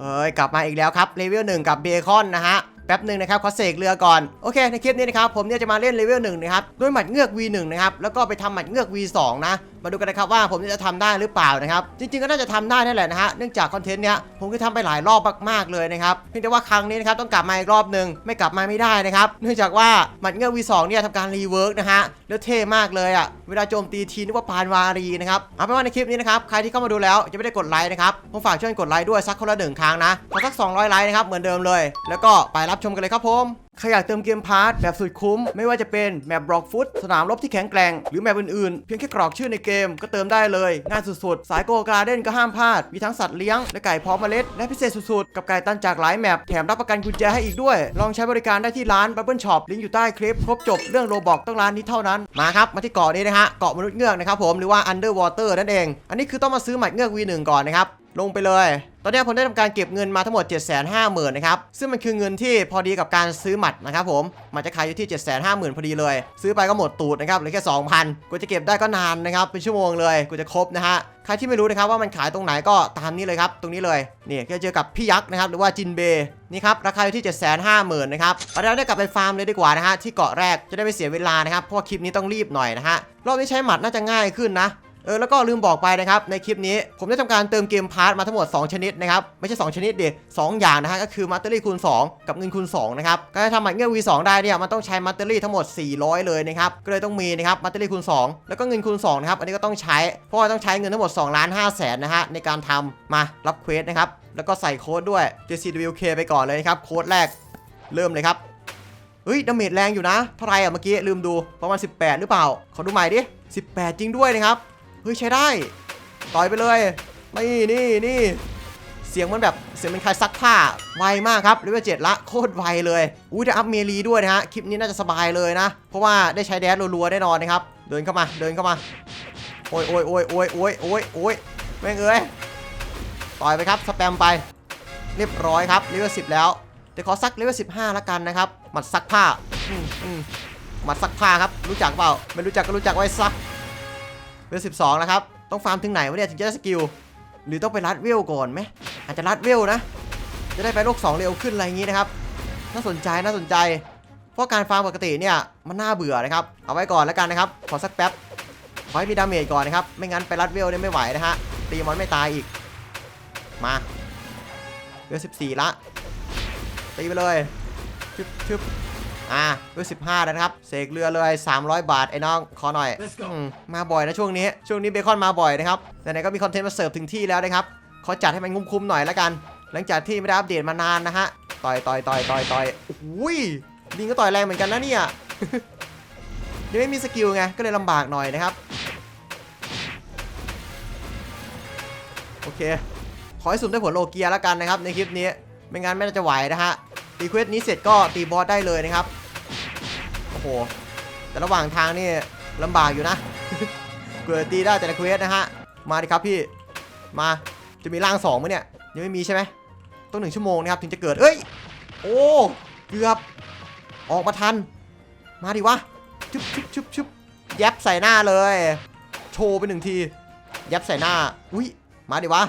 เอ้ยกลับมาอีกแล้วครับเลเวลหนึ่งกับเบคอนนะฮะแป๊บหนึ่งนะครับขอเสกเรือก่อน โอเคในคลิปนี้นะครับผมเนี่ยจะมาเล่นเลเวลหนึ่งนะครับด้วยหมัดเงือก V1 นะครับแล้วก็ไปทำหมัดเงือก V2 นะ มาดูกันนะครับว่าผมจะทำได้หรือเปล่านะครับ จริงๆก็น่าจะทำได้นั่นแหละนะฮะเนื่องจากคอนเทนต์เนี้ยผมก็ทำไปหลายรอบมากๆเลยนะครับเพียงแต่ว่าครั้งนี้นะครับต้องกลับมาอีกรอบหนึ่งไม่กลับมาไม่ได้นะครับ เนื่องจากว่าหมัดเงือก V2 เนี่ยทำการรีเวิร์กนะฮะแล้วเท่มากเลยอะเวลาโจมตีทีนึกว่าปานวารีนะครับเอาเป็นว่าในคลิปนี้นะครับใครที่เข้ามาดูแล้วยังไม่ได้กดไลค์นะครับผมฝากช่วยกดไลค์ด้วยสักคนละหนึ่งครั้งนะขอสัก200ไลค์นะครับเหมือนเดิมเลย แล้วก็ไปรับชมกันเลยครับผม ใครอยากเติมเกมพาร์ทแบบสุดคุ้ม ไม่ว่าจะเป็นแมปบล็อกฟุตสนามรบที่แข็งแกร่ง หรือแมปอื่นๆ เพียงแค่กรอกชื่อในเกมก็เติมได้เลย ง่ายสุดๆ สายโกการ์เด้นก็ห้ามพลาด มีทั้งสัตว์เลี้ยง และไก่พร้อมเมล็ด และพิเศษสุดๆ กับไก่ตันจากหลายแมปแถมรับประกันกุญแจให้อีกด้วย ลองใช้บริการได้ที่ร้าน Bubble Shop ลิงก์อยู่ใต้คลิปครบจบเรื่องโรบอกต้องร้านนี้เท่านั้นมาครับมาที่เกาะนี้นะฮะเกาะมนุษย์เงือกนะครับผมหรือว่า Underwater นั่นเอง อันนี้คือต้องมาซื้อหมัดเงือก V1 ก่อนนะครับ ลงไปเลย ตอนนี้ผมได้ทำการเก็บเงินมาทั้งหมด 7 5 0 0 0 0นะครับ ซึ่งมันคือเงินที่พอดีกับการซื้อหมัดนะครับผม มันจะขายอยู่ที่ 7 5 0 0 0 0 พอดีเลย ซื้อไปก็หมดตูดนะครับเหลือแค่ 2,000 กูจะเก็บได้ก็นานนะครับ เป็นชั่วโมงเลย กูจะครบนะฮะ ใครที่ไม่รู้นะครับว่ามันขายตรงไหนก็ตามนี้เลยครับ ตรงนี้เลย นี่ก็เจอกับพี่ยักษ์นะครับ หรือว่าจินเบย์นี่ครับ ราคาอยู่ที่ 7 5 0 0 0 0นะครับเราได้กลับไปฟาร์มเลยดีกว่านะฮะ ที่เกาะแรก จะได้ไม่เสียเวลานะครับ เพราะว่าคลิปนี้ต้องรีบหน่อยนะฮะ รอบนี้ใช้หมัดน่าจะง่ายขึ้นนะ เออแล้วก็ลืมบอกไปนะครับในคลิปนี้ผมได้ทำการเติมเกมพาร์ทมาทั้งหมด 2 ชนิดนะครับไม่ใช่ 2 ชนิดดิสองอย่างนะฮะก็คือมัตเตอรี่คูณ 2 กับเงินคูณ2นะครับการจะทำหมัดเงี้ย V2 ได้เนี่ยมันต้องใช้มัตเตอรี่ทั้งหมด 400 เลยนะครับก็เลยต้องมีนะครับมัตเตอรี่คูณ 2 แล้วก็เงินคูณ2นะครับอันนี้ก็ต้องใช้เพราะว่าต้องใช้เงินทั้งหมด2ล้าน5แสนนะฮะในการทำมารับเควสนะครับแล้วก็ใส่โค้ดด้วย JCWK ไปก่อนเลยนะครับโค้ดแรกเริ่มเลยครับเฮ้ยดาเมจแรงอยู่นะเท่าไรอะเมื่อกี้ลืมดูประมาณ 18 หรือเปล่าขอดูใหม่ดิ18 จริงด้วยนะครับ เฮ้ยใช้ได้ ต่อยไปเลยนี่นี่นี่เสียงมันแบบเสียงเป็นใครซักผ้าไวมากครับเลเวลเจ็ดละโคตรไวเลยอุ้ยได้อัพเมลีด้วยนะฮะคลิปนี้น่าจะสบายเลยนะ เพราะว่าได้ใช้แดดรัวๆแน่นอนนะครับเดินเข้ามาเดินเข้ามาโอ้ยโอ้ยโอ้ยโอ้ยโอ้ยโอ้ยโอ้ยแม่งเอ้ยต่อยไปครับสแปมไป เรียบร้อยครับเลเวลสิบแล้วเดี๋ยวขอซักเลเวลสิบห้าละกันนะครับหมัดซักผ้าหมัดซักผ้าครับรู้จักเปล่าไม่รู้จักก็รู้จักไว้ซัก เวล12แล้วครับ ต้องฟาร์มถึงไหนวะเนี่ยถึงจะได้สกิล หรือต้องไปรัดเวลก่อนไหมอาจจะรัดเวลนะ จะได้ไปโลก2เร็วขึ้นอะไรอย่างนี้นะครับ น่าสนใจน่าสนใจ เพราะการฟาร์มปกติเนี่ยมันน่าเบื่อนะครับ เอาไว้ก่อนแล้วกันนะครับ ขอสักแป๊บ ขอให้มีดาเมจก่อนนะครับ ไม่งั้นไปรัดเวลเนี่ยไม่ไหวนะฮะ ตีมอนไม่ตายอีก มาเวล14ละ ตีไปเลยชึบชึบ อ่าเวล15แล้วนะครับ เสกเรือเลย 300 บาทไอ้น้องขอหน่อย Let's go อืมมาบ่อยนะช่วงนี้ ช่วงนี้เบคอนมาบ่อยนะครับไหนๆก็มีคอนเทนต์มาเสิร์ฟถึงที่แล้วนะครับขอจัดให้มันคุ้มๆหน่อยแล้วกัน หลังจากที่ไม่ได้อัปเดตมานานนะฮะต่อยต่อยต่อยต่อยต่อยโอ้ยลิงก็ต่อยแรงเหมือนกันนะเนี่ยยังไม่มีสกิลไงก็เลยลำบากหน่อยนะครับโอเคขอให้สุ่มได้ผลโลเกียแล้วกันนะครับในคลิปนี้ไม่งั้นไม่น่าจะไหวนะฮะตีเควสนี้เสร็จก็ตีบอสได้เลยนะครับ โอ้โห แต่ระหว่างทางนี่ลำบากอยู่นะ เกิดตีได้แต่ละเควสนะฮะ มาดิครับพี่ มา จะมีร่างสองไหมเนี่ย ยังไม่มีใช่ไหมต้องหนึ่งชั่วโมงนะครับถึงจะเกิด เอ้ย โอ้ เกือบ ออกมาทัน มาดิวะชุบชุบชุบชุบแยบใส่หน้าเลย โชว์ไปหนึ่งทีแยบใส่หน้า อุ้ย มาดิวะ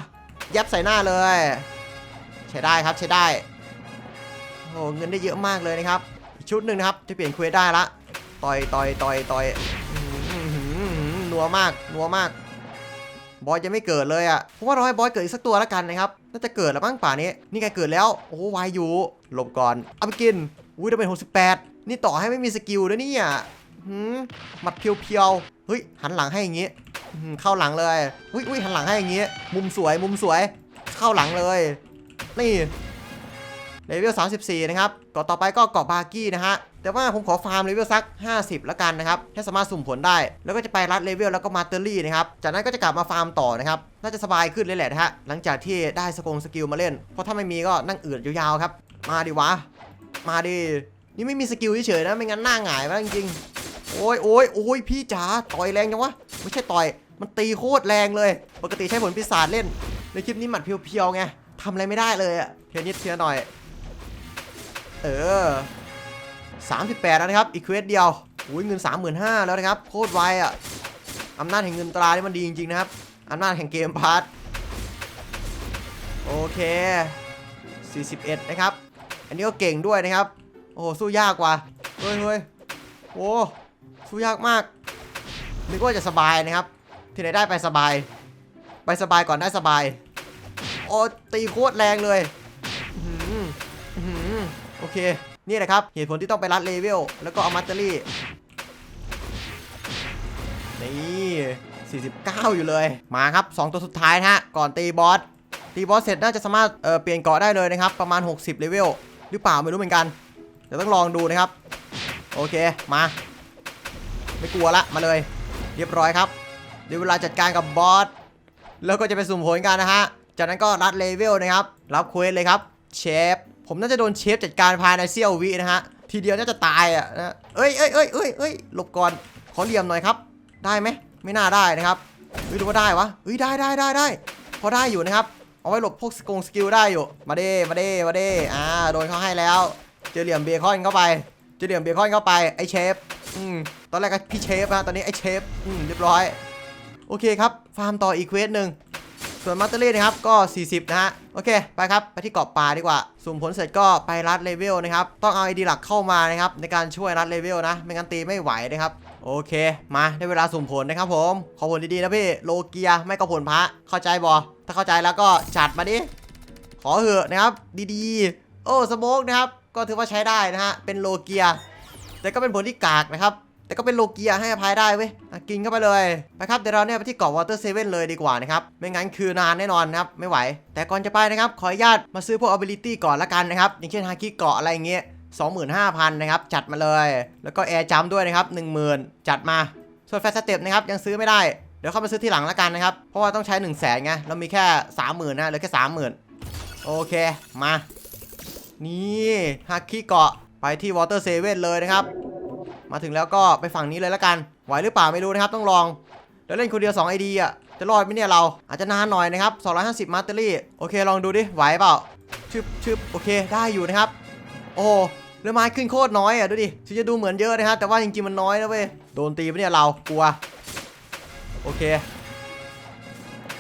แยบใส่หน้าเลย ใช้ได้ครับใช้ได้ โอ้เงินได้เยอะมากเลยนะครับ ชุดหนึ่งนะครับจะเปลี่ยนเควสได้ละต่อยต่อยต่อยต่อยนัวมากนัวมาก บอยยังไม่เกิดเลยอะ่ะเพราะว่าเราให้บอยเกิดอีกสักตัวแล้วกันนะครับน่าจะเกิดแล้วมั้งป่านี้ นี่ไงเกิดแล้วโอ้วายอยู่หลบก่อนเอาไปกินอุ้ยได้เป็น68 นี่ต่อให้ไม่มีสกิลด้วยนี่ยหืมหมัดเพียวๆเฮ้ยหันหลังให้อย่างงี้เข้าหลังเลยอุ้ยอุ้ยหันหลังให้อย่างงี้ มุมสวยมุมสวย เข้าหลังเลย นี่ เลเวล 34 นะครับกาะต่อไปก็เกาะบาร์กี้นะฮะ แต่ว่าผมขอฟาร์มเลเวลสัก 50 แล้วกันนะครับให้สามารถสุ่มผลได้ แล้วก็จะไปรัดเลเวลแล้วก็มาเตอรี่นะครับ จากนั้นก็จะกลับมาฟาร์มต่อนะครับ น่าจะสบายขึ้นเลยแหละนะฮะ หลังจากที่ได้สกงสกิลมาเล่น เพราะถ้าไม่มีก็นั่งอืดยาวๆครับ มาดิวะ มาดิ นี่ไม่มีสกิลเฉยๆนะ ไม่งั้นหน้าหงายไปแล้วจริงๆ โอ้ยโอ้ยโอ้ยพี่จ๋า ต่อยแรงจังวะ ไม่ใช่ต่อย มันตีโคตรแรงเลย ปกติใช้ผลปีศาจเล่น ในคลิปนี้หมัดเพียวๆไงทำอะไรไม่ได้เลยอะเทียนิดเทียหน่อย เออ 38 แล้วนะครับ อีกเควสเดียวอุ้ยเงิน 35,000 แล้วนะครับ โคตรไวอะอำนาจแห่งเงินตรานี่มันดีจริง ๆ นะครับอำนาจแห่งเกมพาร์ทโอเค 41 นะครับ อันนี้ก็เก่งด้วยนะครับ โอ้โห สู้ยากกว่า เฮ้ยเฮ้ยโอ้สู้ยากมากนึกว่าจะสบายนะครับ ที่ไหนได้ไปสบาย ไปสบายก่อนได้สบาย โอ้ตีโคตรแรงเลย โอเค นี่แหละครับ เหตุผลที่ต้องไปรัดเลเวล แล้วก็เอามัตเตอรี่ นี่49 อยู่เลย มาครับ 2 ตัวสุดท้ายนะฮะ ก่อนตีบอส ตีบอสเสร็จน่าจะสามารถเอ่อเปลี่ยนเกาะได้เลยนะครับ ประมาณ 60 เลเวล หรือเปล่าไม่รู้เหมือนกัน เดี๋ยวต้องลองดูนะครับ โอเค มา ไม่กลัวละ มาเลย เรียบร้อยครับ เดี๋ยวเวลาจัดการกับบอส แล้วก็จะไปสุ่มผลกันนะฮะ จากนั้นก็รัดเลเวลนะครับ รับเควสเลยครับ เชฟ ผมน่าจะโดนเชฟจัดการภายในเซี่ยววินะฮะ ทีเดียวน่าจะตายอะนะเอ้ยเอ้ยเอ้ยเอ้ยเอ้ยหลบก่อน ขอเหลี่ยมหน่อยครับ ได้ไหม ไม่น่าได้นะครับเฮ้ยดูว่าได้วะเฮ้ยได้ได้ได้ได้ พอได้อยู่นะครับ เอาไว้หลบพวกสกงสกิลได้อยู่ มาเด้มาเด้มาเด้อ่า โดนเขาให้แล้ว เจอเหลี่ยมเบคอนเข้าไป เจอเหลี่ยมเบคอนเข้าไป ไอเชฟ อืม ตอนแรกก็พี่เชฟนะตอนนี้ไอเชฟ อืม เรียบร้อย โอเคครับ ฟาร์มต่ออีกเควสหนึ่ง ส่วนมัตเตอรี่นะครับก็ 40 นะฮะ โอเค ไปครับ ไปที่เกาะป่าดีกว่า สุ่มผลเสร็จก็ไปรัดเลเวลนะครับ ต้องเอาไอดีหลักเข้ามานะครับ ในการช่วยรัดเลเวลนะ ไม่งั้นตีไม่ไหวนะครับ โอเค มาได้เวลาสุ่มผลนะครับผม ขอผลดีๆนะพี่ โลเกียไม่ก็ผลพระเข้าใจบอถ้าเข้าใจแล้วก็จัดมาดิ ขอเหอะนะครับ ดีๆ โอ้สโมกนะครับ ก็ถือว่าใช้ได้นะฮะ เป็นโลเกีย แต่ก็เป็นผลที่กากนะครับ แต่ก็เป็นโลเกียให้อภัยได้เว้ยกินเข้าไปเลยไปครับเดี๋ยวเราเนี่ยไปที่เกาะวอเตอร์เซเว่นเลยดีกว่านะครับไม่งั้นคือนานแน่นอนครับไม่ไหว แต่ก่อนจะไปนะครับขออนุญาตมาซื้อพวก ability ก่อนละกันนะครับอย่างเช่นฮาคิเกาะอะไรอย่างเงี้ย25,000นะครับจัดมาเลย แล้วก็แอร์จัมด้วยนะครับ10,000 จัดมา ส่วนแฟสเต็ปนะครับยังซื้อไม่ได้เดี๋ยวเข้ามาซื้อที่หลังละกันนะครับเพราะว่าต้องใช้ 1 0 0 0 0แสนไงเรามีแค่ 30,000นะเหลือแค่30,000โอเคมา นี่ฮาคิเกาะไปที่วอเตอร์เซเว่นเลยนะครับ มาถึงแล้วก็ไปฝั่งนี้เลยละกัน ไหวหรือเปล่าไม่รู้นะครับ ต้องลองเดี๋ยวเล่นคนเดียว2 ID อะจะรอดไหมเนี่ยเราอาจจะนานหน่อยนะครับ250มาสเตอรี่โอเคลองดูดิไหวเปล่าชึบชึบโอเคได้อยู่นะครับ โอ้เรือไม้ขึ้นโคตรน้อยอะดูดิถึงจะดูเหมือนเยอะนะครับแต่ว่าจริงๆมันน้อยนะเว้ยโดนตีไปเนี่ยเรากลัวโอเค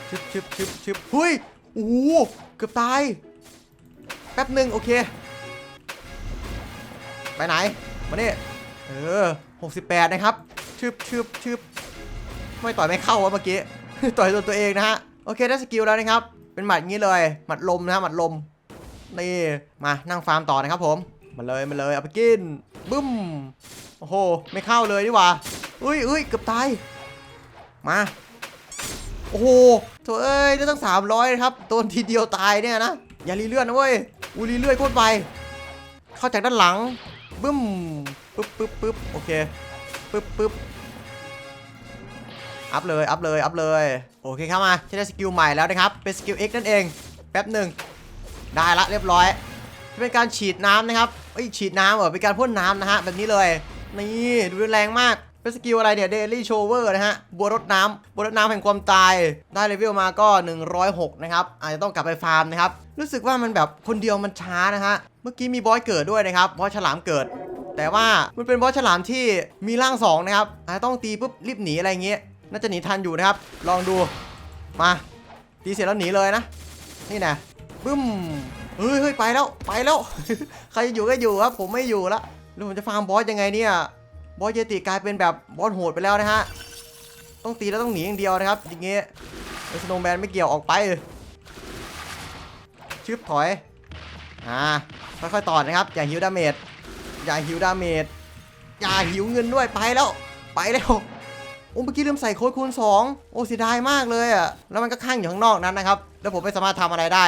ชึบชึบชึบชึบเฮ้ยโอ้โหเกือบตายแป๊บหนึ่งโอเค ไปไหนมาเนี่ย เออ68นะครับชึบชึบชึบไม่ต่อยไม่เข้าวะเมื่อกี้ ต่อยตัวตัวเองนะฮะ โอเคได้สกิลแล้วนะครับ เป็นหมัดงี้เลย หมัดลมนะฮะหมัดลม นี่ มานั่งฟาร์มต่อนะครับผม มาเลยมาเลยเอาไปกิน บึ้ม โอ้โห ไม่เข้าเลยนี่หว่าอุ้ยอุ้ยเกือบตาย มา โอ้โหโถเอ้ยได้ตั้ง300นะครับโดนทีเดียวตายเนี่ยนะ อย่ารีเลื่อนนะเว้ยอูรีเลื่อนโคตรไวเข้าจากด้านหลัง บึ้ม ปึ๊บปึ๊บปึ๊บโอเคปึ๊บปึ๊บอัพเลย อัพเลย อัพเลย โอเคครับมาใช้ได้สกิลใหม่แล้วนะครับ เป็นสกิล X นั่นเอง แป๊บหนึ่ง ได้ละเรียบร้อยจะเป็นการฉีดน้ำนะครับเอ้ย ฉีดน้ำเหรอ เป็นการพ่นน้ำนะฮะ แบบนี้เลย นี่ ดูแรงมาก เป็นสกิลอะไรเนี่ย Daily Shower นะฮะ บัวรดน้ำ บัวรดน้ำแห่งความตาย ได้เลเวลมาก็ 106 นะครับ อาจจะต้องกลับไปฟาร์มนะครับ รู้สึกว่ามันแบบคนเดียวมันช้านะฮะ เมื่อกี้มีบอสเกิดด้วยนะครับ บอสฉลามเกิด แต่ว่ามันเป็นบอสฉลามที่มีร่างสองนะครับอาจต้องตีปุ๊บรีบหนีอะไรเงี้ยน่าจะหนีทันอยู่นะครับ ลองดูมาตีเสร็จแล้วหนีเลยนะ นี่นะบึ้มเฮ้ยเฮ้ยไปแล้วไปแล้ว ใครจะอยู่ก็อยู่ครับผมไม่อยู่ละแล้วผมจะฟาร์มบอสยังไงเนี่ยบอสเยติกลายเป็นแบบบอสโหดไปแล้วนะฮะต้องตีแล้วต้องหนีอย่างเดียวนะครับ อย่างเงี้ยสโนว์แมนไม่เกี่ยวออกไปชึบถอยอ่าค่อยๆต่อนะครับอย่าหิวดาเมจ อย่าหิวดาเมจอย่าหิวเงินด้วยไปแล้ว ไปแล้วโอ้เมื่อกี้ลืมใส่โค้ดคูณ 2 โอ้เสียดายมากเลยอะแล้วมันก็ข้างอยู่ข้างนอกนั้นนะครับ แล้วผมไม่สามารถทำอะไรได้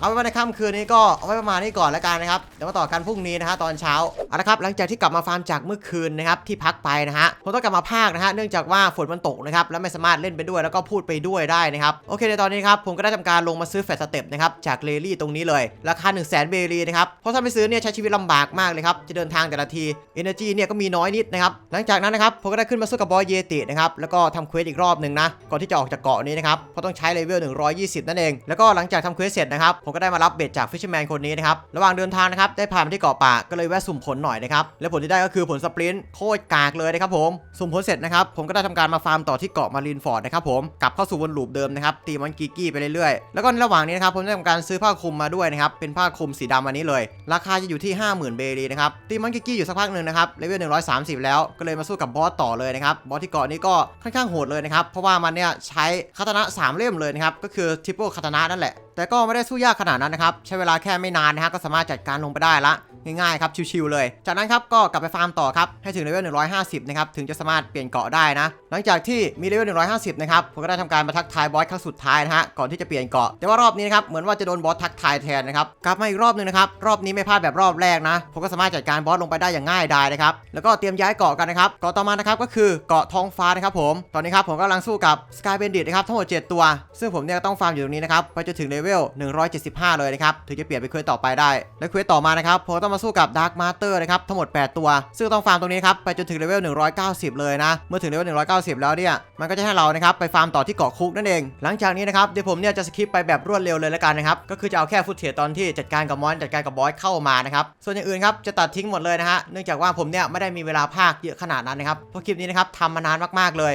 เอาไว้ในค่ำคืนนี้ก็เอาไว้ประมาณนี้ก่อนแล้วกันนะครับเดี๋ยวมาต่อกันพรุ่งนี้นะฮะตอนเช้าเอาละครับหลังจากที่กลับมาฟาร์มจากเมื่อคืนนะครับที่พักไปนะฮะผมต้องกลับมาภาคนะฮะเนื่องจากว่าฝนมันตกนะครับแล้วไม่สามารถเล่นไปด้วยแล้วก็พูดไปด้วยได้นะครับโอเคในตอนนี้ครับผมก็ได้ทำการลงมาซื้อแฟลชสเต็ปนะครับจากเลลี่ตรงนี้เลยราคา1 0 0 0 0แสนเบรีนะครับเพราะถ้าไม่ซื้อเนี่ยใช้ชีวิตลำบากมากเลยครับจะเดินทางแต่ละที Energy เนี่ยก็มีน้อยนิดนะครับหลังจากนั้นนะครับผมก็ได้ขึ้นมาสู้กับบอยเยตินะครับแล้วก็ทำเควสอีกรอบหนึ่งนะก่อนที่จะออกจากเกาะนี้นะครับเพราะต้องใช้เลเวล120 นั่นเอง แล้วก็หลังจากทำเควสเสร็จนะครับผมผมก็ได้มารับเบ็ดจากฟิชเชอร์แมนคนนี้นะครับ ระหว่างเดินทางนะครับได้ผ่านมาที่เกาะป่าก็เลยแวะสุ่มผลหน่อยนะครับ และผลที่ได้ก็คือผลสปรินต์โคตรกากเลยนะครับผม สุ่มผลเสร็จนะครับ ผมก็ได้ทำการมาฟาร์มต่อที่เกาะมารีนฟอร์ดนะครับผม กลับเข้าสู่วนลูปเดิมนะครับ ตีมอนกีกี้ไปเรื่อยๆ แล้วก็ในระหว่างนี้นะครับผมได้ทำการซื้อผ้าคลุมมาด้วยนะครับ เป็นผ้าคลุมสีดำอันนี้เลย ราคาจะอยู่ที่ 50,000 เบรีนะครับ ตีมอนกิกกี้อยู่สักพักหนึ่งนะครับ เลเวล130 แล้ว ก็เลยมาสู้กับบอสต่อเลยนะครับ บอสที่เกาะนี้ก็ค่อนข้างโหดเลยนะครับ เพราะว่ามันเนี่ยใช้คาตนะ3เล่มเลยนะครับ ก็คือทริปเปิลคาตนะนั่นแหละแต่ก็ไม่ได้สู้ยากขนาดนั้นนะครับ ใช้เวลาแค่ไม่นานนะฮะก็สามารถจัดการลงไปได้ละ ง่ายๆครับชิวๆเลย จากนั้นครับก็กลับไปฟาร์มต่อครับให้ถึงเลเวล150นะครับถึงจะสามารถเปลี่ยนเกาะได้นะ หลังจากที่มีเลเวล150นะครับผมก็ได้ทำการมาทักทายบอสครั้งสุดท้ายนะฮะก่อนที่จะเปลี่ยนเกาะแต่ว่ารอบนี้นะครับเหมือนว่าจะโดนบอสทักทายแทนนะครับกลับมาอีกรอบหนึงนะครับรอบนี้ไม่พลาดแบบรอบแรกนะผมก็สามารถจัดการบอสลงไปได้อย่างง่ายดายนะครับแล้วก็เตรียมย้ายเกาะกันนะครับเกาะต่อมานะครับก็คือเกาะทองฟ้านะครับผมตอนนี้ครับผมกำลังสู้กับ Sky Bandit นะครับทั้งหมด7ตัว ซึ่งผมเนี่ยต้องฟาร์มอยู่ตรงนี้นะครับไปจนถึงเลเวล175 เลยนะครับถึงจะเปลี่ยนไปเควสต่อไปได้และเควสต่อมานะครับผมต้องมาสู้กับ Dark Master นะครับทั้งหมด 8 ตัว ซึ่งต้องฟาร์มตรงนี้ครับไปจนถึงเลเวล190 เลยนะ เมื่อถึงเลเวล190 แล้วเนี่ยมันก็จะให้เรานะครับไปฟาร์มต่อที่เกาะคุกนั่นเอง หลังจากนี้นะครับเดี๋ยวผมเนี่ยจะสคิปไปแบบรวดเร็วเลยแล้วกันนะครับก็คือจะเอาแค่ฟุตเทจตอนที่จัดการกับมอนจัดการกับบอสเข้ามานะครับส่วนอย่างอื่นครับจะตัดทิ้งหมดเลยนะฮะเนื่องจากว่าผมเนี่ยไม่ได้มีเวลาภาคเยอะขนาดนั้นนะครับเพราะคลิปนี้นะครับทำมานานมากๆเลย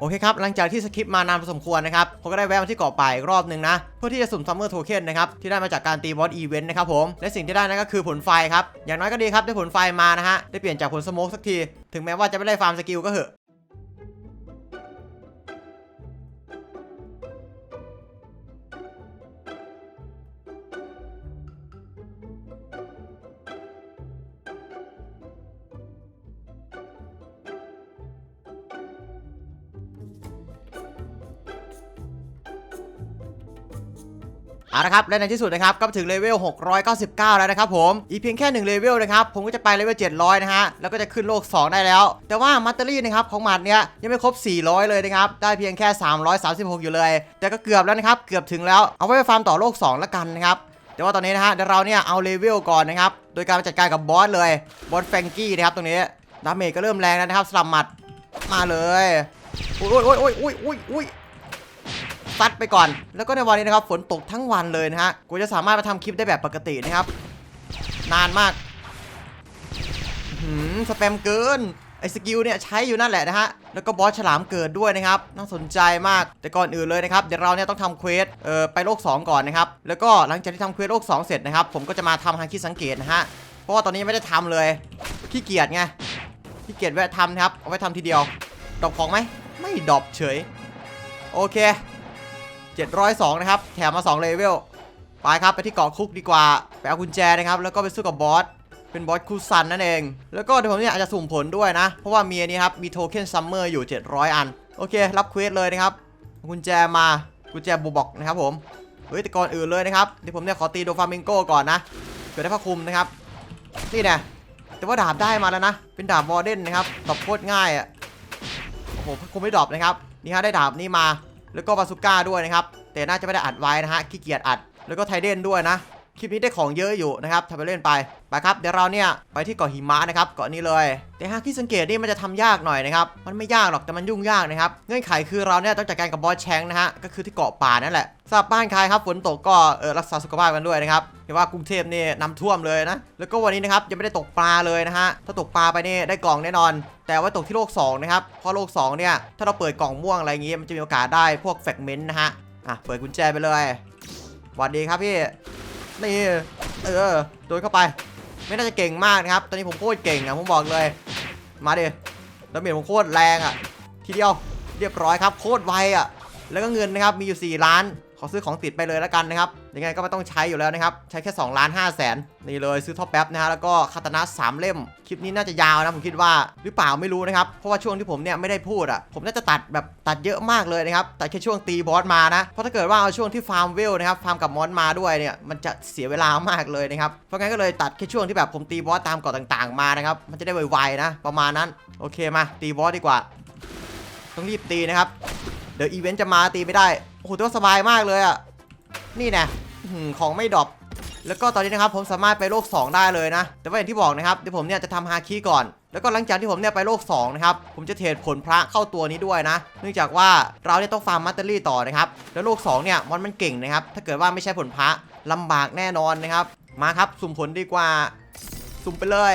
โอเคครับ หลังจากที่สคิปมานานพอสมควรนะครับ ผมก็ได้แวะมาที่เกาะป่าอีกรอบหนึ่งนะ เพื่อที่จะสุ่มซัมเมอร์โทเค็นนะครับ ที่ได้มาจากการตีบอสอีเวนต์นะครับผม และสิ่งที่ได้นั่นก็คือผลไฟครับ อย่างน้อยก็ดีครับ ได้ผลไฟมานะฮะ ได้เปลี่ยนจากผลสโมกสักที ถึงแม้ว่าจะไม่ได้ฟาร์มสกิลก็เหอะ เอาละครับและในที่สุดนะครับก็ถึงเลเวล 699 แล้วนะครับผมอีกเพียงแค่ 1 เลเวลนะครับผมก็จะไปเลเวล 700 นะฮะแล้วก็จะขึ้นโลก 2 ได้แล้ว แต่ว่ามัตเตอรี่นะครับของมันเนี้ยยังไม่ครบ 400 เลยนะครับได้เพียงแค่ 336 อยู่เลย แต่ก็เกือบแล้วนะครับเกือบถึงแล้วเอาไว้ไปฟาร์มต่อโลก 2 แล้วกันนะครับแต่ว่าตอนนี้นะฮะเดี๋ยวเราเนี่ยเอาเลเวลก่อนนะครับโดยการจัดการกับบอสเลยบอสแฟงกี้นะครับตรงนี้ดาเมจก็เริ่มแรงแล้วนะครับสลับหมัดมาเลยอุ้ยอุ้ยอุ้ยอุ้ยอุ้ยอุ้ย ซัดไปก่อน แล้วก็ในวันนี้นะครับฝนตกทั้งวันเลยนะฮะกูจะสามารถมาทำคลิปได้แบบปกตินะครับ นานมากหืมสแปมเกินไอ้สกิลเนี่ยใช้อยู่นั่นแหละนะฮะ แล้วก็บอสฉลามเกิดด้วยนะครับ น่าสนใจมาก แต่ก่อนอื่นเลยนะครับ เดี๋ยวเราเนี่ยต้องทำเควส เอ่อ ไปโลก 2 ก่อนนะครับ แล้วก็หลังจากที่ทำเควสโลก 2 เสร็จนะครับ ผมก็จะมาทำฮาคิสังเกตนะฮะ เพราะว่าตอนนี้ยังไม่ได้ทำเลย ขี้เกียจไง ขี้เกียจแวะทำนะครับ เอาไว้ทำทีเดียว ดรอปของไหม ไม่ดรอปเฉย โอเค 702 นะครับ แถมมา 2 เลเวล ไปครับ ไปที่เกาะคุกดีกว่า ไปเอากุญแจนะครับ แล้วก็ไปสู้กับบอส เป็นบอสคูซันนั่นเอง แล้วก็เดี๋ยวผมเนี่ยอาจจะสุ่มผลด้วยนะ เพราะว่ามีอันนี้ครับ มีโทเค็นซัมเมอร์อยู่ 700 อัน โอเค รับเควสเลยนะครับ กุญแจมา กุญแจบูบอกนะครับผม เฮ้ยแต่ก่อนอื่นเลยนะครับ เดี๋ยวผมเนี่ยขอตีโดฟามิงโกก่อนนะ เกิดได้ผ้าคลุมนะครับ นี่แน่แต่ว่าดาบได้มาแล้วนะ เป็นดาบวอร์เดนนะครับดอปโคตรง่ายอะโอ้โหคงไม่ดรอปนะครับ นี่ฮะได้ดาบนี้มา แล้วก็บาซูก้าด้วยนะครับ แต่น่าจะไม่ได้อัดไว้นะฮะขี้เกียจอัด แล้วก็ไทเดนด้วยนะ คลิปนี้ได้ของเยอะอยู่นะครับทำไปเล่นไปไปครับเดี๋ยวเราเนี่ยไปที่เกาะหิมะนะครับเกาะนี้เลย แต่หากที่สังเกตนี่มันจะทำยากหน่อยนะครับมันไม่ยากหรอกแต่มันยุ่งยากนะครับเงื่อนไขคือเราเนี่ยต้องจัดการกับบอสแชงนะฮะก็คือที่เกาะป่านั่นแหละสำหรับบ้านใครครับฝนตกก็เออรักษาสุขภาพกันด้วยนะครับเห็นว่ากรุงเทพนี่น้ำท่วมเลยนะแล้วก็วันนี้นะครับยังไม่ได้ตกปลาเลยนะฮะถ้าตกปลาไปนี่ได้กล่องแน่นอน แต่ว่าตกที่โลกสองนะครับเพราะโลกสองเนี่ยถ้าเราเปิดกล่องม่วงอะไรอย่างงี้มันจะมีโอกาสได้พวกแฟกเมนต์นะฮะอะเปิดกุญแจไปเลยสวัสดีครับพี่ นี่เออโดนเข้าไป ไม่น่าจะเก่งมากนะครับ ตอนนี้ผมโคตรเก่งอะผมบอกเลย มาดิแล้วเมียผมโคตรแรงอะ ทีเดียวเรียบร้อยครับ โคตรไวอะ แล้วก็เงินนะครับมีอยู่ 4 ล้าน ขอซื้อของติดไปเลยแล้วกันนะครับยังไงก็ไม่ต้องใช้อยู่แล้วนะครับ ใช้แค่2ล้าน5แสนนี่เลยซื้อท็อปแป๊บนะฮะแล้วก็คาตานะ3เล่ม คลิปนี้น่าจะยาวนะผมคิดว่าหรือเปล่าไม่รู้นะครับ เพราะว่าช่วงที่ผมเนี่ยไม่ได้พูดอะผมน่าจะตัดแบบตัดเยอะมากเลยนะครับตัดแค่ช่วงตีบอสมานะเพราะถ้าเกิดว่าเอาช่วงที่ฟาร์มเวลนะครับฟาร์มกับมอนมาด้วยเนี่ยมันจะเสียเวลามากเลยนะครับเพราะงั้นก็เลยตัดแค่ช่วงที่แบบผมตีบอสตามเกาะต่างๆมานะครับมันจะได้ไวๆนะประมาณนั้นโอเคมาตีบอสดีกว่า ต้องรีบตีนะครับ เดี๋ยวอีเวนต์จะมาตีไม่ได้ โอ้โหแต่ว่าสบายมากเลยอะนี่แน่ของไม่ดรอปแล้วก็ตอนนี้นะครับผมสามารถไปโลก 2 ได้เลยนะ แต่ว่าอย่างที่บอกนะครับเดี๋ยวผมเนี่ยจะทำฮาคิก่อน แล้วก็หลังจากที่ผมเนี่ยไปโลก2นะครับผมจะเทรดผลพระเข้าตัวนี้ด้วยนะ เนื่องจากว่าเราเนี่ยต้องฟาร์มมัตเตอรี่ต่อนะครับแล้วโลก2เนี่ยมอนมันเก่งนะครับถ้าเกิดว่าไม่ใช่ผลพระลำบากแน่นอนนะครับ มาครับสุ่มผลดีกว่า สุ่มไปเลย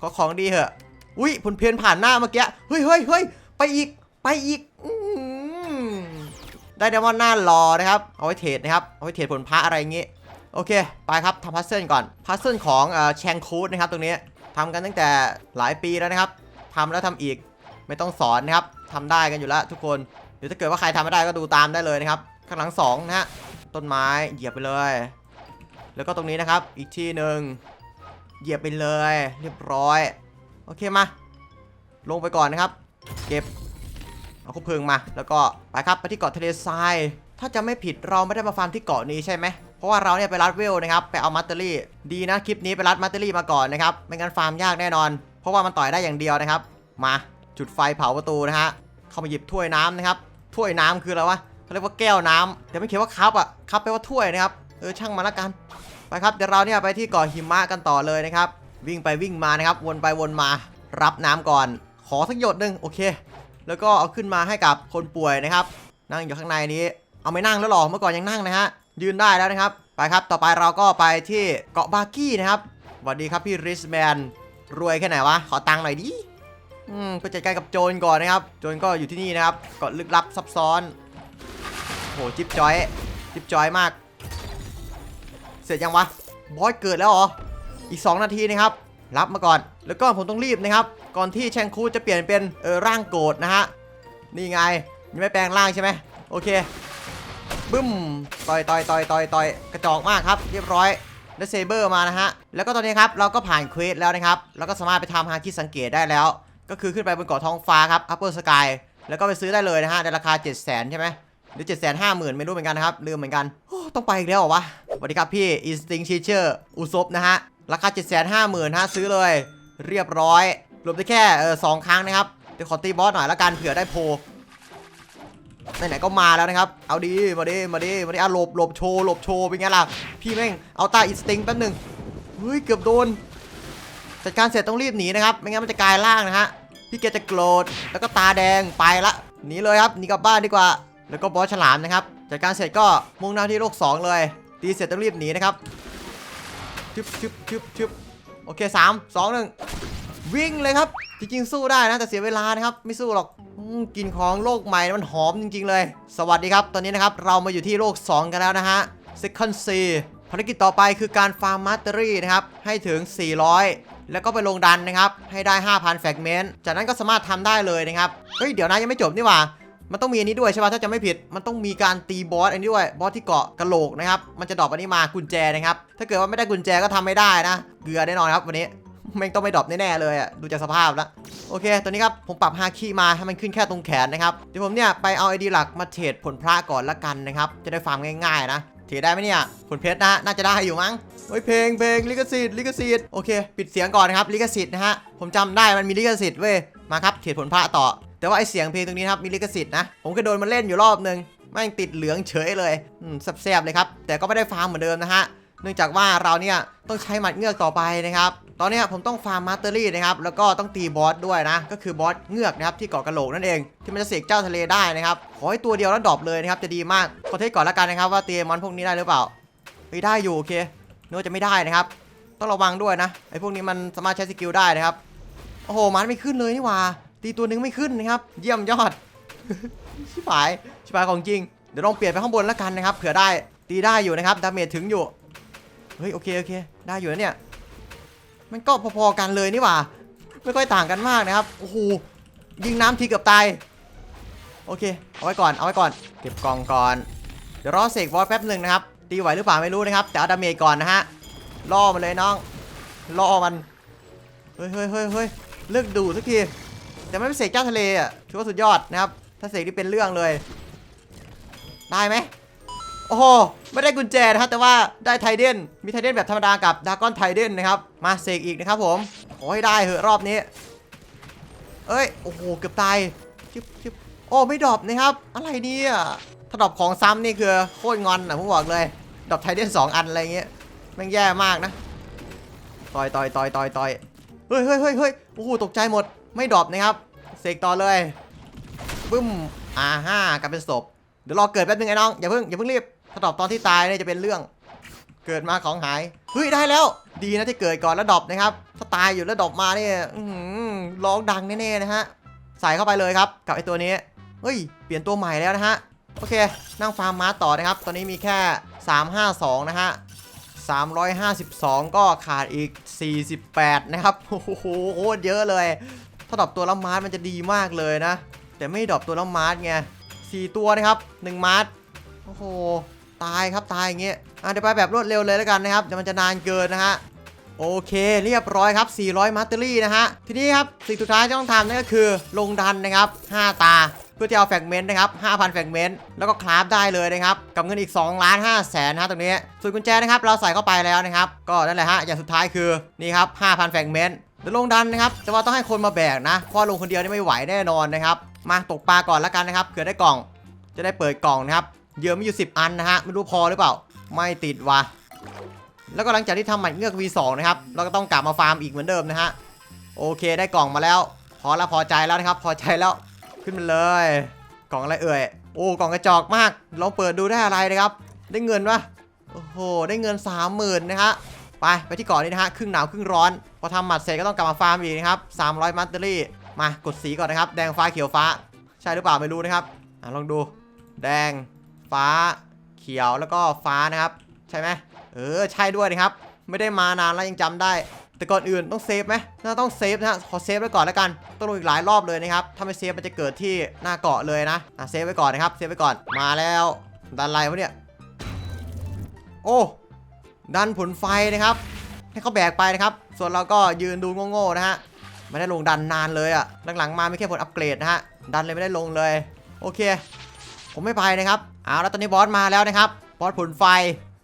ขอของดีเถอะอุ้ยผลเพียนผ่านหน้าเมื่อกี้เฮ้ยเฮ้ยเฮ้ยไปอีกไปอีกอื ได้เดมอนหน้ารอนะครับ เอาไว้เทรดนะครับ เอาไว้เทรดผลพระอะไรอย่างงี้ยโอเค ไปครับทำพัซเซิลก่อนพัซเซิลของเอ่อแชงคูดนะครับตรงนี้ทำกันตั้งแต่หลายปีแล้วนะครับทำแล้วทำอีกไม่ต้องสอนนะครับทำได้กันอยู่แล้วทุกคนเดี๋ยวถ้าเกิดว่าใครทำไม่ได้ก็ดูตามได้เลยนะครับ ข้างหลังสองนะฮะต้นไม้เหยียบไปเลย แล้วก็ตรงนี้นะครับ อีกที่หนึ่งเหยียบไปเลย เรียบร้อย โอเคมา ลงไปก่อนนะครับ เก็บ เอาคุเพลิงมา แล้วก็ไปครับไปที่เกาะทะเลทราย ถ้าจะไม่ผิดเราไม่ได้มาฟาร์มที่เกาะนี้ใช่ไหมเพราะว่าเราเนี่ยไปรัดเวลนะครับไปเอามัตเตอรี่ ดีนะคลิปนี้ไปรัดมัตเตอรี่มาก่อนนะครับไม่งั้นฟาร์มยากแน่นอน เพราะว่ามันต่อยได้อย่างเดียวนะครับ มาจุดไฟเผาประตูนะฮะเข้ามาหยิบถ้วยน้ำนะครับถ้วยน้ำคืออะไรวะเขาเรียกว่าแก้วน้ำแต่ไม่เขียนว่าคัพอะคัพแปลว่าถ้วยนะครับเออช่างมันละกันไปครับเดี๋ยวเราเนี่ยไปที่เกาะหิมะกันต่อเลยนะครับวิ่งไปวิ่งมานะครับวนไปวนมารับน้ำก่อน ขอสักหยดหนึ่งโอเค แล้วก็เอาขึ้นมาให้กับคนป่วยนะครับ นั่งอยู่ข้างในนี้ เอาไม่นั่งแล้วหรอเมื่อก่อนยังนั่งนะฮะยืนได้แล้วนะครับ ไปครับต่อไปเราก็ไปที่เกาะบาร์กี้นะครับสวัสดีครับพี่ริสแมนรวยแค่ไหนวะขอตังค์หน่อยดิอืมไปจัดการกับโจรก่อนนะครับ โจรก็อยู่ที่นี่นะครับเกาะลึกลับซับซ้อนโหจิ๊บจอยจิ๊บจอยมาก เสร็จยังวะบอสเกิดแล้วเหรออีก 2 นาทีนะครับ รับมาก่อน แล้วก็ผมต้องรีบนะครับ ก่อนที่แชงคูจะเปลี่ยนเป็นเออร่างโกรธนะฮะ นี่ไงยังไม่แปลงร่างใช่ไหมโอเค บึ้ม ต่อยต่อยต่อยต่อยต่อยกระจอกมากครับ เรียบร้อยได้เซเบอร์มานะฮะ แล้วก็ตอนนี้ครับเราก็ผ่านเควสแล้วนะครับ เราก็สามารถไปทำฮาคิสังเกตได้แล้ว ก็คือขึ้นไปบนเกาะท้องฟ้าครับ Upper Sky แล้วก็ไปซื้อได้เลยนะฮะ ในราคา 7 0 0 0 0 0 ใช่ไหมหรือ7 5 0 0 0 0 ไม่รู้เหมือนกันนะครับ ลืมเหมือนกัน ต้องไปอีกแล้วเหรอวะสวัสดีครับพี่ Instinct Teacher อุซบนะฮะ ราคา 7 5 0 0 0 0ฮะซื้อเลย เรียบร้อยรวมได้แค่เออสองครั้งนะครับ เดี๋ยวขอตีบอสหน่อยละกันเผื่อได้โพไหนๆก็มาแล้วนะครับ เอาดี มาดิมาดิมาดิอะหลบหลบโชว์หลบโชว์เป็นไงล่ะ พี่แม่งเอาตาอินสติ้งแป๊บหนึงเฮ้ยเกือบโดนจัดการเสร็จต้องรีบหนีนะครับ ไม่งั้นมันจะกลายร่างนะฮะ พี่เกจะโกรธ แล้วก็ตาแดงไปละ หนีเลยครับ หนีกลับบ้านดีกว่า แล้วก็บอสฉลามนะครับ จัดการเสร็จก็มุ่งหน้าที่โลก2เลย ตีเสร็จต้องรีบหนีนะครับ ชึบชึบชึบชึบโอเคสามสองหนึ่งวิ่งเลยครับ จริงๆสู้ได้นะ แต่เสียเวลานะครับ ไม่สู้หรอกกลินของโลกใหม่มันหอมจริง ๆ เลย สวัสดีครับ ตอนนี้นะครับ เรามาอยู่ที่โลก 2 กันแล้วนะฮะ Second C ภารกิจต่อไปคือการฟาร์มมัตเตอรี่นะครับ ให้ถึง 400 แล้วก็ไปลงดันนะครับ ให้ได้ 5,000 แฟกเมนต์ จากนั้นก็สามารถทำได้เลยนะครับ เฮ้ย เดี๋ยวนะยังไม่จบนี่หว่า มันต้องมีอันนี้ด้วยใช่ป่ะถ้าจะไม่ผิด มันต้องมีการตีบอสอันนี้ด้วยบอสที่เกาะกระโหลกนะครับ มันจะดรอปอันนี้มากุญแจนะครับ ถ้าเกิดว่าไม่ได้กุญแจก็ทำไม่ได้นะ เกลือแน่นอนครับวันนี้แม่งต้องไม่ดรอปแน่ๆเลยอะดูจากสภาพแล้วโอเค ตอนนี้ครับ ผมปรับฮาคีมาให้มันขึ้นแค่ตรงแขนนะครับ เดี๋ยวผมเนี่ยไปเอาไอดีหลักมาเทรดผลพระก่อนละกันนะครับ จะได้ฟาร์มง่ายๆนะเทรดได้ไหมเนี่ย ผลเพชรนะน่าจะได้อยู่มั้งเฮ้ยเพลงเพลงลิขสิทธิ์ลิขสิทธิ์โอเค ปิดเสียงก่อนนะครับลิขสิทธิ์นะฮะผมจำได้มันมีลิขสิทธิ์เว้ยมาครับเทรดผลพระต่อ แต่ว่าไอเสียงเพลงตรงนี้ครับมีลิขสิทธิ์นะ ผมก็โดนมันเล่นอยู่รอบนึงแม่งติดเหลืองเฉยเลยแซ่บๆเลยครับ แต่ก็ไม่ได้ฟาร์มเหมือนเดิมนะฮะ เนื่องจากว่าเราเนี่ยต้องใช้หมัดเงือกต่อไปนะครับ ตอนนี้ผมต้องฟาร์มมาสเตอรี่นะครับ แล้วก็ต้องตีบอสด้วยนะ ก็คือบอสเงือกนะครับที่เกาะกระโหลกนั่นเอง ที่มันจะเสกเจ้าทะเลได้นะครับ ขอให้ตัวเดียวแล้วดรอปเลยนะครับจะดีมาก ขอเทสก่อนละกันนะครับว่าตีมอนพวกนี้ได้หรือเปล่าเฮ้ยได้อยู่โอเคนึกว่าจะไม่ได้นะครับ ต้องระวังด้วยนะ ไอ้พวกนี้มันสามารถใช้สกิลได้นะครับ โอ้โหมันไม่ขึ้นเลยนี่ว่า ตีตัวหนึงไม่ขึ้นนะครับ เยี่ยมยอด ชิบหายชิบหายของจริง เดี๋ยวลองเปลี่ยนไปข้างบนแล้วกันนะครับ เผื่อได้ตีได้อยู่นะครับ ดาเมจถึงอยู่ เฮ้ยโอเคโอเค ได้อยู่นะเนี่ย มันก็พอๆกันเลยนี่หว่า ไม่ค่อยต่างกันมากนะครับ โอ้โห ยิงน้ำทีเกือบตาย โอเค เอาไว้ก่อน เอาไว้ก่อน เก็บกล่องก่อน เดี๋ยวรอเสกบอสแป๊บหนึ่งนะครับ ตีไหวหรือเปล่าไม่รู้นะครับ แต่เอาดาเมจก่อนนะฮะ ล่อมันเลยน้อง ล่อมัน เฮ้ยเฮ้ยเฮ้ยเฮ้ยเลิกดูสักที แต่ไม่เป็นเสกเจ้าทะเลอะถือว่าสุดยอดนะครับ ถ้าเสกที่เป็นเรื่องเลย ได้ไหมโอ้โหไม่ได้กุญแจนะครับแต่ว่าได้ไทเดนมีไทเดนแบบธรรมดากับดากอนไทเดนนะครับ มาเสกอีกนะครับผมขอให้ได้เหอะรอบนี้ เอ้ยโอ้โหเกือบตายชิบชิบโอ้ไม่ดรอปนะครับ อะไรเนี่ยถ้าดรอปของซ้ำนี่คือโคตรงอนอะผมบอกเลยดรอปไทเดนสองอันอะไรเงี้ยแม่งแย่มากนะต่อยต่อยต่อยต่อยต่อยเฮ้ยเฮ้ยเฮ้ยเฮ้ยโอ้โหตกใจหมด ไม่ดรอปนะครับเสกต่อเลยบึ้มอ่าห้ากลายเป็นศพเดี๋ยวรอเกิดแป๊บนึงไอ้น้องอย่าเพิ่งอย่าเพิ่งรีบถ้าดรอปตอนที่ตายเนี่ยจะเป็นเรื่อง เกิดมาของหายเฮ้ยได้แล้ว ดีนะที่เกิดก่อนแล้วดรอปนะครับถ้าตายอยู่แล้วดรอปมาเนี่ยอื้อหือร้องดังแน่ๆนะฮะใส่เข้าไปเลยครับ กับไอ้ตัวนี้เฮ้ยเปลี่ยนตัวใหม่แล้วนะฮะโอเค นั่งฟาร์มมาต่อนะครับ ตอนนี้มีแค่ 352 นะฮะ 352 ก็ขาดอีก 48 นะครับ โอ้โหโคตรเยอะเลย ถ้าดรอปตัวละมาร์ทมันจะดีมากเลยนะ แต่ไม่ดรอปตัวละมาร์ทไง4ตัวนะครับ1มาร์ทโอ้โหตายครับตายอย่างเงี้ยอะเดี๋ยวไปแบบรวดเร็วเลยแล้วกันนะครับเดี๋ยวมันจะนานเกินนะฮะโอเคเรียบร้อยครับ 400มัตเตอรี่นะฮะ ทีนี้ครับ สิ่งสุดท้ายที่ต้องทำนั่นก็คือลงดันนะครับ 5 ตา เพื่อที่เอาแฟกเมนต์นะครับ 5,000 แฟกเมนต์แล้วก็คราฟได้เลยนะครับ กับเงินอีก2ล้าน5แสนนะฮะตรงนี้ ส่วนกุญแจนะครับ เราใส่เข้าไปแล้วนะครับ ก็นั่นแหละฮะ อย่างสุดท้ายคือนี่ครับ 5,000 แฟกเมนต์ เดี๋ยวลงดันนะครับ แต่ว่าต้องให้คนมาแบกนะเพราะลงคนเดียวนี่ไม่ไหวแน่นอนนะครับ มาตกปลาก่อนแล้วกันนะครับเผื่อได้กล่อง จะได้เปิดกล่องนะครับเยื่อมีอยู่ 10 อันนะฮะไม่รู้พอหรือเปล่า ไม่ติดว่ะแล้วก็หลังจากที่ทำหมัดเงือก V2 นะครับเราก็ต้องกลับมาฟาร์มอีกเหมือนเดิมนะฮะโอเคได้กล่องมาแล้ว พอแล้วพอใจแล้วนะครับ พอใจแล้วขึ้นมาเลย กล่องอะไรเอ่ยโอ้กล่องกระจอกมาก ลองเปิดดูได้อะไรนะครับ ได้เงินปะโอ้โหได้เงิน 30,000นะฮะ ไปไปที่เกาะนี้นะฮะครึ่งหนาวครึ่งร้อน พอทำหมัดเสร็จก็ต้องกลับมาฟาร์มอีกนะครับ300 มัตเตอรี่ มากดสีก่อนนะครับ แดงฟ้าเขียวฟ้า ใช่หรือเปล่าไม่รู้นะครับอะลองดู แดง ฟ้า เขียวแล้วก็ฟ้านะครับ ใช่ไหมเออใช่ด้วยนะครับ ไม่ได้มานานแล้วยังจำได้ แต่ก่อนอื่นต้องเซฟไหมน่าต้องเซฟนะฮะขอเซฟไว้ก่อนแล้วกันต้องลงอีกหลายรอบเลยนะครับถ้าไม่เซฟมันจะเกิดที่หน้าเกาะเลยนะอะเซฟไว้ก่อนนะครับเซฟไว้ก่อนมาแล้วดันอะไรวะเนี่ยโอ้ ดันผลไฟนะครับ ให้เขาแบกไปนะครับ ส่วนเราก็ยืนดูโง่ๆนะฮะไม่ได้ลงดันนานเลยอะ่ะหลังๆมาไม่แค่ผลอัปเกรดนะฮะดันเลยไม่ได้ลงเลย โอเค ผมไม่ไปนะครับเอาแล้วตอนนี้บอสมาแล้วนะครับบอสผลไฟ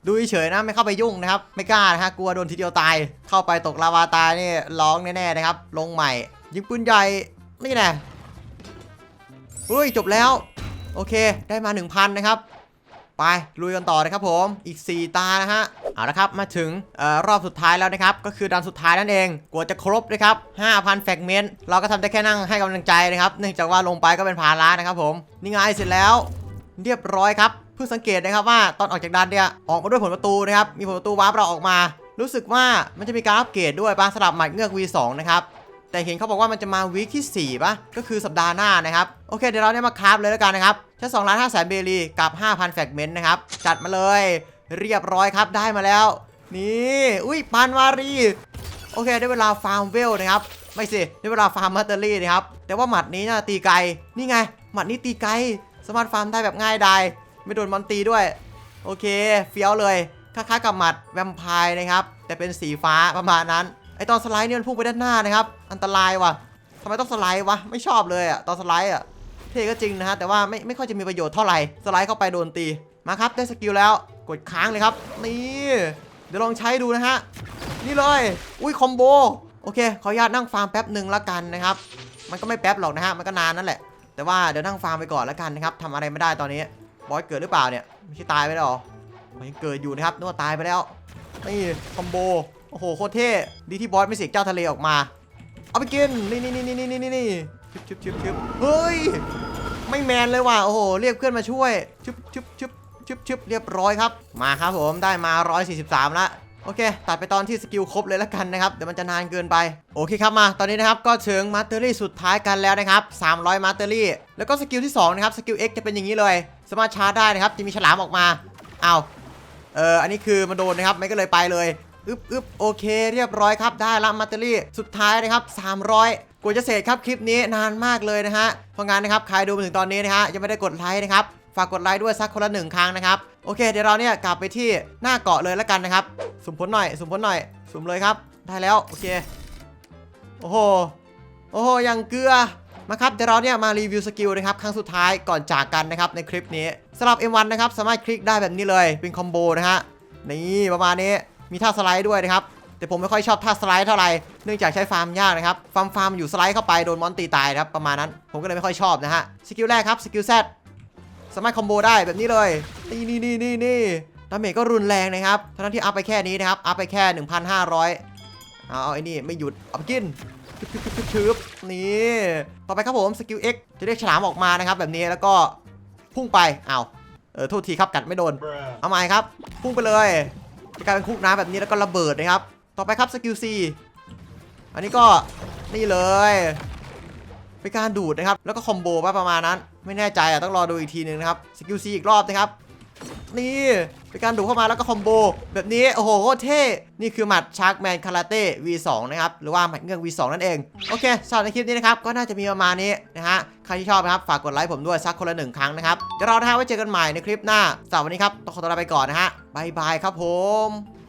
ดูเฉยนะไม่เข้าไปยุ่งนะครับ ไม่กล้านะฮะกลัวโดนทีเดียวตาย เข้าไปตกลาวาตายนี่ร้องแน่ๆนะครับ ลงใหม่ ยิงปืนใหญ่นี่แน่เฮ้ยจบแล้ว โอเค ได้มา 1,000 นะครับ ไปลุยกันต่อนะครับผมอีก 4 ตานะฮะเอาละครับมาถึงออรอบสุดท้ายแล้วนะครับก็คือดันสุดท้ายนั่นเองกว่าจะครบนะครับ5,000แฟกเมนต์เราก็ทำได้แค่นั่งให้กำลังใจนะครับเนื่องจากว่าลงไปก็เป็นภาระนะครับผมนี่ไงเสร็จแล้ว เรียบร้อยครับเพิ่งสังเกตนะครับว่าตอนออกจากดันเนี่ยออกมาด้วยผลประตูนะครับมีผลประตูวาร์ปเราออกมา รู้สึกว่ามันจะมีการอัปเกรดด้วยปะสลับหมัดเงือก V2 นะครับแต่เห็นเขาบอกว่ามันจะมาวีคที่4ป่ะก็คือสัปดาห์หน้านะครับโอเคเดี๋ยวเราเนี่ยมาคราฟเลยแล้วกันนะครับ แค่2ล้าน5แสนเบรีกับ 5,000แฟกเมนต์นะครับ จัดมาเลยเรียบร้อยครับได้มาแล้ว นี่อุ้ยปานวารี โอเค ได้เวลาฟาร์มเวลนะครับ ไม่สิ ได้เวลาฟาร์มมัตเตอรี่นะครับ แต่ว่าหมัดนี้น่าตีไกล นี่ไง หมัดนี้ตีไกล สามารถฟาร์มได้แบบง่ายดายไม่โดนมอนตีด้วย โอเค เฟี้ยวเลยคล้ายๆกับหมัดแวมไพร์นะครับ แต่เป็นสีฟ้าประมาณนั้นไอตอนสไลด์เนี่ยมันพุ่งไปด้านหน้านะครับ อันตรายว่ะทำไมต้องสไลด์วะไม่ชอบเลยอะตอนสไลด์อะ เท่ก็จริงนะฮะแต่ว่าไม่ไม่ค่อยจะมีประโยชน์เท่าไหร่สไลด์เข้าไปโดนตีมาครับได้สกิลแล้วกดค้างเลยครับนี่เดี๋ยวลองใช้ดูนะฮะนี่เลย อุ้ยคอมโบโอเคขออนุญาตนั่งฟาร์มแป๊บหนึ่งละกันนะครับมันก็ไม่แป๊บหรอกนะฮะมันก็นานนั่นแหละแต่ว่าเดี๋ยวนั่งฟาร์มไปก่อนละกันนะครับทำอะไรไม่ได้ตอนนี้บอสเกิดหรือเปล่าเนี่ยไม่ใช่ตายไปแล้วหรอมันยังเกิดอยู่นะครับนึกว่าตายไปแล้วนี่คอมโบโอ้โหโคตรเท่ดีที่บอสไม่เสกเจ้าทะเลออกมา เอาไปกินนี่นี่นี่นี่นี่นี่นี่ ชึบชึบชึบชึบเฮ้ย ไม่แมนเลยว่ะ โอ้โห เรียกเพื่อนมาช่วย ชึบชึบชึบชึบชึบเรียบร้อยครับ มาครับผม ได้มา 143ละโอเค ตัดไปตอนที่สกิลครบเลยแล้วกันนะครับ เดี๋ยวมันจะนานเกินไป โอเคครับมา ตอนนี้นะครับ ก็ถึงมาสเตอรี่สุดท้ายกันแล้วนะครับ 300มาสเตอรี่ แล้วก็สกิลที่ 2 นะครับ สกิล X จะเป็นอย่างนี้เลย สามารถชาร์จได้นะครับ จะมีฉลามออกมาอ้าวเอออันนี้คือมันโดนนะครับ ไม่ก็เลยไปเลย อึบอึบโอเค เรียบร้อยครับ ได้ละมาสเตอรี่ สุดท้ายนะครับ 300 กว่าจะเสร็จครับคลิปนี้นานมากเลยนะฮะเพราะงั้นนะครับใครดูมาถึงตอนนี้นะฮะยังไม่ได้กดไลค์นะครับฝากกดไลค์ด้วยสักคนละหนึ่งครั้งนะครับโอเค เดี๋ยวเราเนี่ยกลับไปที่หน้าเกาะเลยแล้วกันนะครับสุ่มผลหน่อยสุ่มผลหน่อยสุ่มเลยครับ ได้แล้วโอเคโอ้โหโอ้โหยังเกลือมาครับเดี๋ยวเราเนี่ยมารีวิวสกิลนะครับครั้งสุดท้ายก่อนจากกันนะครับในคลิปนี้สำหรับ M1 นะครับสามารถคลิกได้แบบนี้เลยเป็นคอมโบนะฮะนี่ประมาณนี้มีท่าสไลด์ด้วยนะครับ แต่ผมไม่ค่อยชอบท่าสไลด์เท่าไหร่เนื่องจากใช้ฟาร์มยากนะครับฟาร์มฟาร์มอยู่สไลด์เข้าไปโดนมอนตีตายครับประมาณนั้นผมก็เลยไม่ค่อยชอบนะฮะสกิลแรกครับสกิล Z สามารถคอมโบได้แบบนี้เลยนี่นี่นี่นี่นี่ดาเมจก็รุนแรงนะครับทั้งที่อัพไปแค่นี้นะครับอัพไปแค่ 1,500เอาเอาไอ้นี่ไม่หยุดเอาไปกินชึบนี่ต่อไปครับผมสกิล X จะเรียกฉลามออกมานะครับแบบนี้แล้วก็พุ่งไปเอาเออโทษทีครับกัดไม่โดน เอาใหม่ครับ พุ่งไปเลยจะกลายเป็นคุกน้ำแบบนี้แล้วก็ระเบิดนะครับ ต่อไปครับสกิล C อันนี้ก็นี่เลยเป็นการดูดนะครับ แล้วก็คอมโบป่ะประมาณนั้น ไม่แน่ใจอะต้องรอดูอีกทีหนึ่งนะครับสกิล C อีกรอบนะครับ นี่เป็นการดูดเข้ามาแล้วก็คอมโบแบบนี้โอ้โหโคตรเท่นี่คือหมัดชาร์กแมนคาราเต้ V2 นะครับหรือว่าหมัดเงือก V2 นั่นเอง โอเคสำหรับในคลิปนี้นะครับก็น่าจะมีประมาณนี้นะฮะใครที่ชอบนะครับฝากกดไลค์ผมด้วยสักคนละหนึ่งครั้งนะครับเดี๋ยวเรานะฮะไว้เจอกันใหม่ในคลิปหน้าสำหรับวันนี้ครับต้องขอตัวลาไปก่อนนะฮะบายบายครับผม